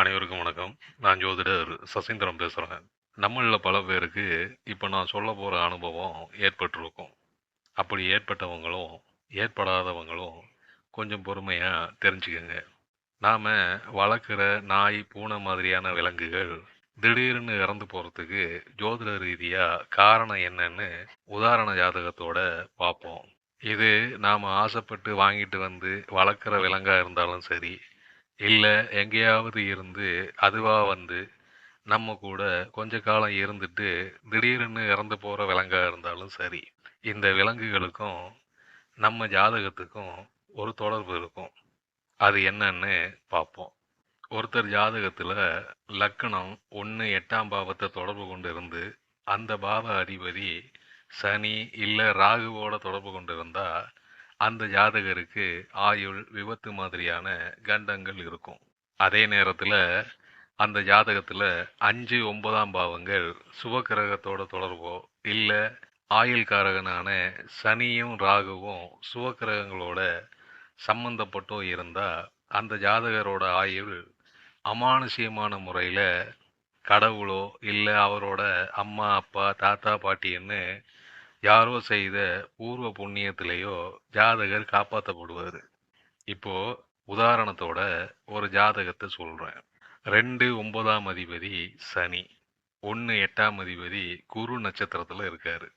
அனைவருக்கும் வணக்கம். நான் ஜோதிடர் சசீந்திரம் பேசுகிறேன் நம்மளில் பல பேருக்கு இப்போ நான் சொல்ல போகிற அனுபவம் ஏற்பட்டிருக்கும். அப்படி ஏற்பட்டவங்களும் ஏற்படாதவங்களும் கொஞ்சம் பொறுமையாக தெரிஞ்சுக்கோங்க. நாம் வளர்க்குற நாய் பூனை மாதிரியான விலங்குகள் திடீர்னு இறந்து போகிறதுக்கு ஜோதிட ரீதியாக காரணம் என்னன்னு உதாரண ஜாதகத்தோட பார்ப்போம். இது நாம் ஆசைப்பட்டு வாங்கிட்டு வந்து வளர்க்குற விலங்காக இருந்தாலும் சரி இல்லை எங்கேயாவது இருந்து அதுவாக வந்து நம்ம கூட கொஞ்ச காலம் இருந்துட்டு திடீர்னு இறந்து போகிற விலங்காக இருந்தாலும் சரி இந்த விலங்குகளுக்கும் நம்ம ஜாதகத்துக்கும் ஒரு தொடர்பு இருக்கும். அது என்னன்னு பார்ப்போம். ஒருத்தர் ஜாதகத்தில் லக்கணம் ஒன்று எட்டாம் பாவத்தை தொடர்பு கொண்டு இருந்து அந்த பாவ அதிபதி சனி இல்லை ராகுவோட தொடர்பு கொண்டு இருந்தால் அந்த ஜாதகருக்கு ஆயுள் விபத்து மாதிரியான கண்டங்கள் இருக்கும். அதே நேரத்தில் அந்த ஜாதகத்தில் அஞ்சு ஒன்பதாம் பாவங்கள் சுபக்கிரகத்தோட தொடர்போ இல்லை ஆயுள்காரகனான சனியும் ராகுவும் சுபக்கிரகங்களோட சம்பந்தப்பட்டோ இருந்தால் அந்த ஜாதகரோட ஆயுள் அமானுஷியமான முறையில் கடவுளோ இல்லை அவரோட அம்மா அப்பா தாத்தா பாட்டின்னு யாரோ செய்த பூர்வ புண்ணியத்திலேயோ ஜாதகர் காப்பாற்றப்படுவார் இப்போ உதாரணத்தோட ஒரு ஜாதகத்தை சொல்கிறேன் ரெண்டு ஒன்பதாம் அதிபதி சனி ஒன்று எட்டாம் அதிபதி குரு நட்சத்திரத்தில் இருக்கார்.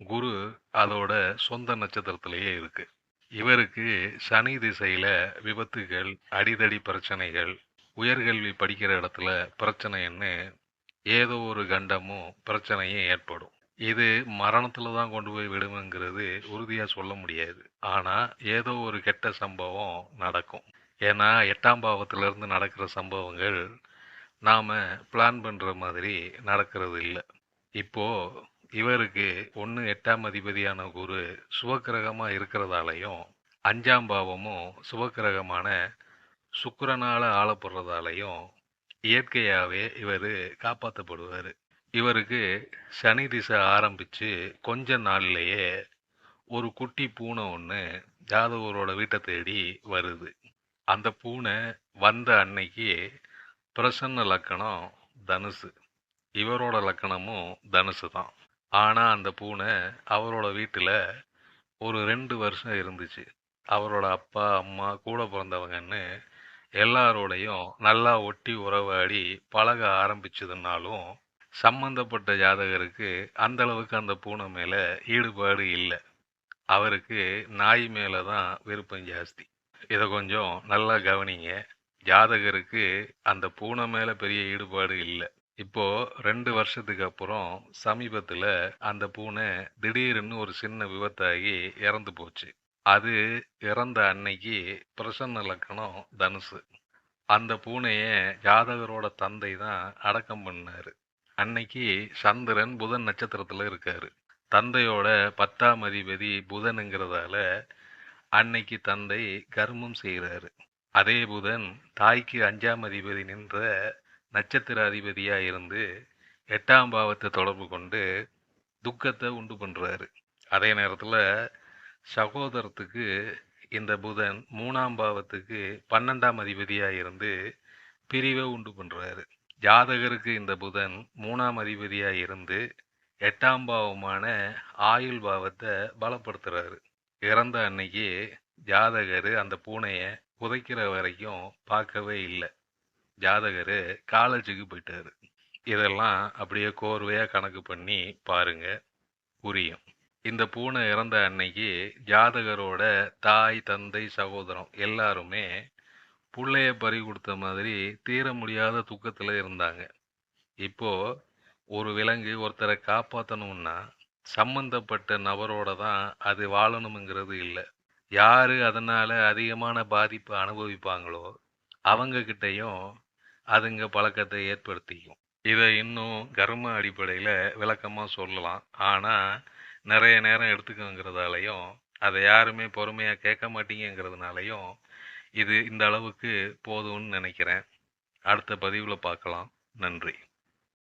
குரு அதோட சொந்த நட்சத்திரத்திலேயே இருக்கு. இவருக்கு சனி திசையில் விபத்துகள் அடிதடி பிரச்சனைகள் உயர்கல்வி படிக்கிற இடத்துல பிரச்சனைன்னு ஏதோ ஒரு கண்டமும் பிரச்சனையும் ஏற்படும். இது மரணத்தில் தான் கொண்டு போய் விடுங்கிறது உறுதியாக சொல்ல முடியாது. ஆனால் ஏதோ ஒரு கெட்ட சம்பவம் நடக்கும். ஏன்னா எட்டாம் பாவத்திலிருந்து நடக்கிற சம்பவங்கள் நாம் பிளான் பண்ணுற மாதிரி நடக்கிறது இல்லை. இப்போது இவருக்கு ஒன்று எட்டாம் அதிபதியான குரு சுபக்கிரகமாக இருக்கிறதாலையும் அஞ்சாம் பாவமும் சுபக்கிரகமான சுக்கரனால் ஆளப்படுறதாலையும் இயற்கையாகவே இவர் காப்பாற்றப்படுவார் இவருக்கு சனி திசை ஆரம்பித்து கொஞ்ச நாள்லேயே ஒரு குட்டி பூனை ஒன்று ஜாதகரோட வீட்டை தேடி வருது. அந்த பூனை வந்த அன்னைக்கு பிரசன்ன லக்கணம் தனுசு. இவரோட லக்கணமும் தனுசு தான். ஆனால் அந்த பூனை அவரோட வீட்டில் ஒரு ரெண்டு வருஷம் இருந்துச்சு. அவரோட அப்பா அம்மா கூட பிறந்தவங்கன்னு எல்லாரோடையும் நல்லா ஒட்டி உறவாடி பழக ஆரம்பிச்சதுனாலும் சம்பந்தப்பட்ட ஜாதகருக்கு அந்த அளவுக்கு அந்த பூனை மேலே ஈடுபாடு இல்லை. அவருக்கு நாய் மேலே தான் விருப்பம் ஜாஸ்தி. இதை கொஞ்சம் நல்லா கவனிங்க. ஜாதகருக்கு அந்த பூனை மேலே பெரிய ஈடுபாடு இல்லை. இப்போது ரெண்டு வருஷத்துக்கு அப்புறம் சமீபத்தில் அந்த பூனை திடீர்னு ஒரு சின்ன விபத்தாகி இறந்து போச்சு. அது இறந்த அன்னைக்கு பிரசன்ன லக்கணம் தனுசு. அந்த பூனையை ஜாதகரோட தந்தை தான் அடக்கம் பண்ணார். அன்னைக்கு சந்திரன் புதன் நட்சத்திரத்தில் இருக்கார். தந்தையோட பத்தாம் அதிபதி புதனுங்கிறதால அன்னைக்கு தந்தை கர்மம் செய்கிறாரு அதே புதன் தாய்க்கு அஞ்சாம் அதிபதி நின்ற நட்சத்திர அதிபதியாக இருந்து எட்டாம் பாவத்தை தொடர்பு கொண்டு துக்கத்தை உண்டு பண்ணுறாரு அதே நேரத்தில் சகோதரத்துக்கு இந்த புதன் மூணாம் பாவத்துக்கு பன்னெண்டாம் அதிபதியாக இருந்து பிரிவை உண்டு பண்ணுறாரு ஜாதகருக்கு இந்த புதன் மூணாம் அதிபதியாக இருந்து எட்டாம் பாவமான ஆயுள் பாவத்தை பலப்படுத்துறாரு. இறந்த அன்னைக்கு ஜாதகர் அந்த பூனையை புதைக்கிற வரைக்கும் பார்க்கவே இல்லை. ஜாதகர் காலேஜுக்கு போயிட்டாரு. இதெல்லாம் அப்படியே கோர்வையாக கணக்கு பண்ணி பாருங்க. புரியும். இந்த பூனை இறந்த அன்னைக்கு ஜாதகரோட தாய் தந்தை சகோதரம் எல்லாருமே பிள்ளைய பறி கொடுத்த மாதிரி தீர முடியாத துக்கத்தில் இருந்தாங்க. இப்போது ஒரு விலங்கு ஒருத்தரை காப்பாற்றணும்னா சம்பந்தப்பட்ட நபரோட தான் அது வாழணுங்கிறது இல்லை. யார் அதனால் அதிகமான பாதிப்பை அனுபவிப்பாங்களோ அவங்கக்கிட்டையும் அதுங்க பழக்கத்தை ஏற்படுத்திக்கும். இதை இன்னும் கர்ம அடிப்படையில் விளக்கமாக சொல்லலாம். ஆனால் நிறைய நேரம் எடுத்துக்கோங்கிறதாலையும் அதை யாருமே பொறுமையாக கேட்க மாட்டீங்கிறதுனாலையும் இது இந்த அளவுக்கு போதும்னு நினைக்கிறேன். அடுத்த பதிவில் பார்க்கலாம். நன்றி.